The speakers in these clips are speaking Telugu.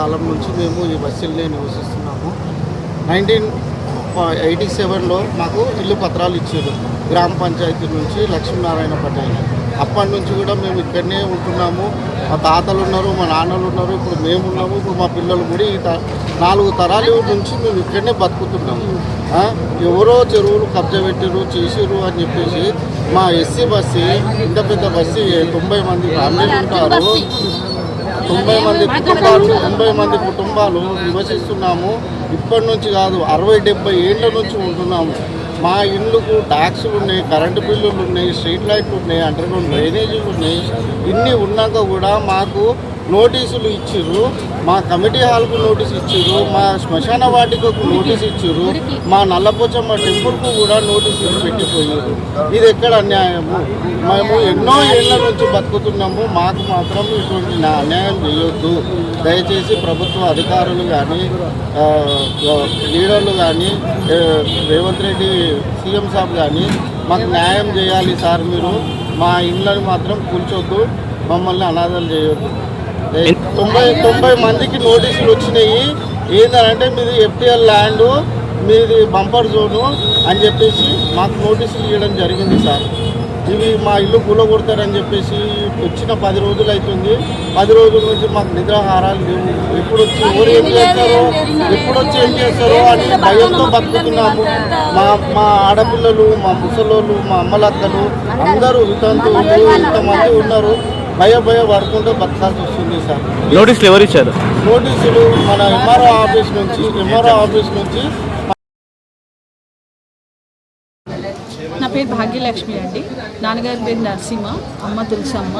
కాలం నుంచి మేము ఈ బస్సుల్ని నివసిస్తున్నాము. నైన్టీన్ ఎయిటీ సెవెన్లో మాకు ఇల్లు పత్రాలు ఇచ్చారు. గ్రామ పంచాయతీ నుంచి లక్ష్మీనారాయణ పటేల్ అప్పటి నుంచి కూడా మేము ఇక్కడనే ఉంటున్నాము. మా తాతలు ఉన్నారు మా నాన్నలు ఉన్నారు ఇప్పుడు మేము ఉన్నాము ఇప్పుడు మా పిల్లలు కూడా ఈ నాలుగు తరాల నుంచి మేము ఇక్కడనే బతుకుతున్నాము. ఎవరో చెరువులు కబ్జా పెట్టిరు చేసిరు అని చెప్పేసి మా ఎస్సీ బస్సు ఇంత పెద్ద బస్సు తొంభై మంది ఫ్యామిలీలు ఉంటారు తొంభై మంది కుటుంబాలు తొంభై మంది కుటుంబాలు నివసిస్తున్నాము. ఇప్పటి నుంచి కాదు అరవై డెబ్బై ఏళ్ళ నుంచి ఉంటున్నాము. మా ఇళ్ళకు ట్యాక్సులు ఉన్నాయి కరెంటు బిల్లులు ఉన్నాయి స్ట్రీట్ లైట్లు ఉన్నాయి అండర్గ్రౌండ్ డ్రైనేజీలు ఉన్నాయి. ఇన్ని ఉన్నాక కూడా మాకు నోటీసులు ఇచ్చిర్రు మా కమిటీ హాల్కు నోటీస్ ఇచ్చిర్రు మా శ్మశాన వాటికకు నోటీస్ ఇచ్చిర్రు మా నల్లపోచమ్మ టెంపుల్కు కూడా నోటీసులు పెట్టిపోయారు ఇది ఎక్కడ అన్యాయము? మేము ఎన్నో ఏళ్ళ నుంచి బతుకుతున్నాము మాకు మాత్రం ఇటువంటి అన్యాయం చేయొద్దు. దయచేసి ప్రభుత్వ అధికారులు కానీ లీడర్లు కానీ రేవంత్ రెడ్డి సీఎం సాబ్ కానీ మాకు న్యాయం చేయాలి సార్ మీరు. మా ఇళ్ళని మాత్రం కూల్చొద్దు మమ్మల్ని అనాథలు చేయొద్దు. తొంభై తొంభై మందికి నోటీసులు వచ్చినాయి. ఏంటంటే మీది ఎఫ్టిఎల్ ల్యాండ్ మీది బంపర్ జోను అని చెప్పేసి మాకు నోటీసులు ఇవ్వడం జరిగింది సార్. ఇవి మా ఇల్లు కూలగొడతారని చెప్పేసి వచ్చిన పది రోజులు అవుతుంది పది రోజుల నుంచి మాకు నిద్రాహారాలు లేవు. ఎప్పుడు వచ్చి ఎవరు ఏం చేస్తారో ఎప్పుడు వచ్చి ఏం చేస్తారో అని భయంతో బతుకుతున్నాము. మా మా ఆడపిల్లలు మా ముసలోళ్ళు మా అమ్మలక్కలు అందరూ వితంతువులు ఇంతమంది ఉన్నారు. భయ భయ పడుకుంటూ బతకాల్సి వస్తుంది సార్. నోటీసులు ఎవరు ఇచ్చారు నోటీసులు మన ఎంఆర్ఓ ఆఫీస్ నుంచి ఎంఆర్ఓ ఆఫీస్ నుంచి నా పేరు భాగ్యలక్ష్మి అండి. నాన్నగారి పేరు నరసింహ అమ్మ తులసమ్మ.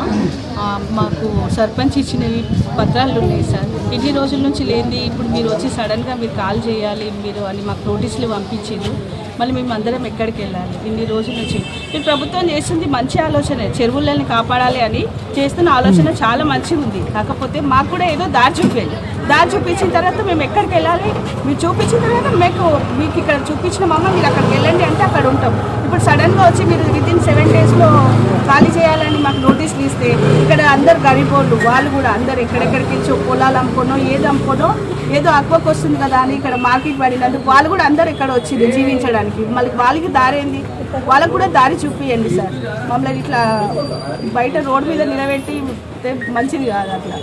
మాకు సర్పంచ్ ఇచ్చినవి పత్రాలు ఉన్నాయి సార్. ఇన్ని రోజుల నుంచి లేని ఇప్పుడు మీరు వచ్చి సడన్గా మీరు కాల్ చేయాలి మీరు అని మాకు నోటీసులు పంపించారు మళ్ళీ మేము అందరం ఎక్కడికి వెళ్ళాలి? ఇన్ని రోజుల నుంచి. ఈ ప్రభుత్వం చేసింది మంచి ఆలోచనే చెరువులని కాపాడాలి అని చేస్తున్న ఆలోచన చాలా మంచిగా ఉంది కాకపోతే మాకు కూడా ఏదో దారి చూపించాలి దారి చూపించిన తర్వాత మేము ఎక్కడికి వెళ్ళాలి? మీరు చూపించిన తర్వాత మీకు మీకు ఇక్కడ చూపించిన మమ్మ మీరు అక్కడికి వెళ్ళండి అంటే అక్కడ ఉంటాం. ఇప్పుడు సడన్గా వచ్చి మీరు విత్ ఇన్ సెవెన్ డేస్లో ఖాళీ చేయాలని మాకు నోటీసులు ఇస్తే ఇక్కడ అందరు గరీబోళ్ళు వాళ్ళు కూడా అందరు ఎక్కడెక్కడికి వచ్చి పొలాలు అమ్ముకోనో ఏది అమ్ముకోనో ఏదో అక్వకు వస్తుంది కదా అని ఇక్కడ మార్కెట్ పడినందుకు వాళ్ళు కూడా అందరు ఇక్కడ వచ్చింది జీవించడానికి. మళ్ళీ వాళ్ళకి దారి ఏంది? వాళ్ళకు కూడా దారి చూపియండి సార్. మమ్మల్ని ఇట్లా బయట రోడ్డు మీద నిలబెట్టి మంచిది కాదు అట్లా.